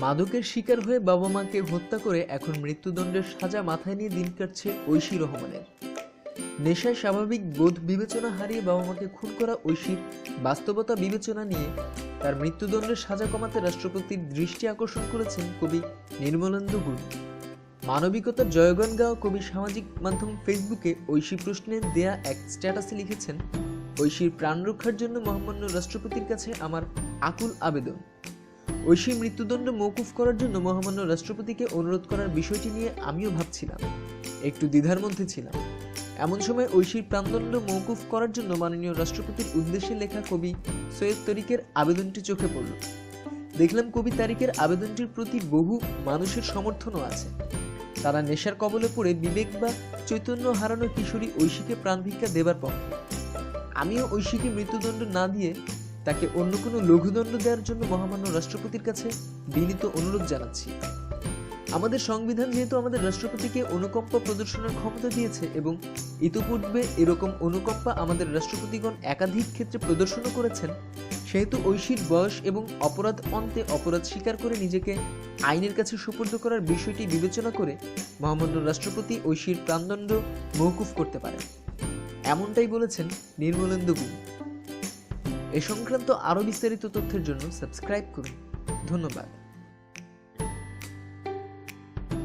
মাদকের শিকার হয়ে বাবা মাকে হত্যা করে এখন মৃত্যুদণ্ডের সাজা মাথায় নিয়ে দিন কাটছে ঐশী রহমানের। নেশায় স্বাভাবিক বোধ বিবেচনা হারিয়ে বাবা মাকে খুন করা ঐশীর বাস্তবতা বিবেচনা নিয়ে তার মৃত্যুদণ্ডের সাজা কমাতে রাষ্ট্রপতির দৃষ্টি আকর্ষণ করেছেন কবি নির্মলেন্দু গুণ মানবিকতার জয়গান গাওয়া কবি সামাজিক মাধ্যম ফেসবুকে ঐশী প্রশ্নের দেয়া এক স্ট্যাটাসে লিখেছেন, ঐশীর প্রাণ রক্ষার জন্য মহামান্য রাষ্ট্রপতির কাছে আমার আকুল আবেদন। ঐশীর মৃত্যুদণ্ড মৌকুফ করার জন্য মহামান্য রাষ্ট্রপতিকে অনুরোধ করার বিষয়টি নিয়ে আমিও ভাবছিলাম। একটু দ্বিধার মধ্যে ছিলাম। এমন সময় ঐশীর প্রাণদণ্ড মৌকুফ করার জন্য মাননীয় রাষ্ট্রপতির উদ্দেশ্যে লেখা কবি সৈয়দ তরিকের আবেদনটি চোখে পড়ল। দেখলাম কবি তারিকের আবেদনটির প্রতি বহু মানুষের সমর্থনও আছে। তারা নেশার কবলে পড়ে বিবেক বা চৈতন্য হারানো কিশোরী ঐশীকে প্রাণভিক্ষা দেবার পক্ষে। আমিও ঐশীকে মৃত্যুদণ্ড না দিয়ে তাকে অন্য কোনো লঘুদণ্ড দেওয়ার জন্য মহামান্য রাষ্ট্রপতির কাছে বিনীত অনুরোধ জানাচ্ছি। আমাদের সংবিধান যেহেতু আমাদের রাষ্ট্রপতিকে অনুকম্পা প্রদর্শনের ক্ষমতা দিয়েছে এবং ইতোপূর্বে এরকম অনুকম্পা আমাদের রাষ্ট্রপতিগণ একাধিক ক্ষেত্রে প্রদর্শনও করেছেন, সেহেতু ঐশীর বয়স এবং অপরাধ অন্তে অপরাধ স্বীকার করে নিজেকে আইনের কাছে সুপর্দ করার বিষয়টি বিবেচনা করে মহামান্য রাষ্ট্রপতি ঐশীর প্রাণদণ্ড মৌকুফ করতে পারেন। এমনটাই বলেছেন নির্মলেন্দু গুণ এ সংক্রান্ত আরও বিস্তারিত তথ্যের জন্য সাবস্ক্রাইব করুন। ধন্যবাদ।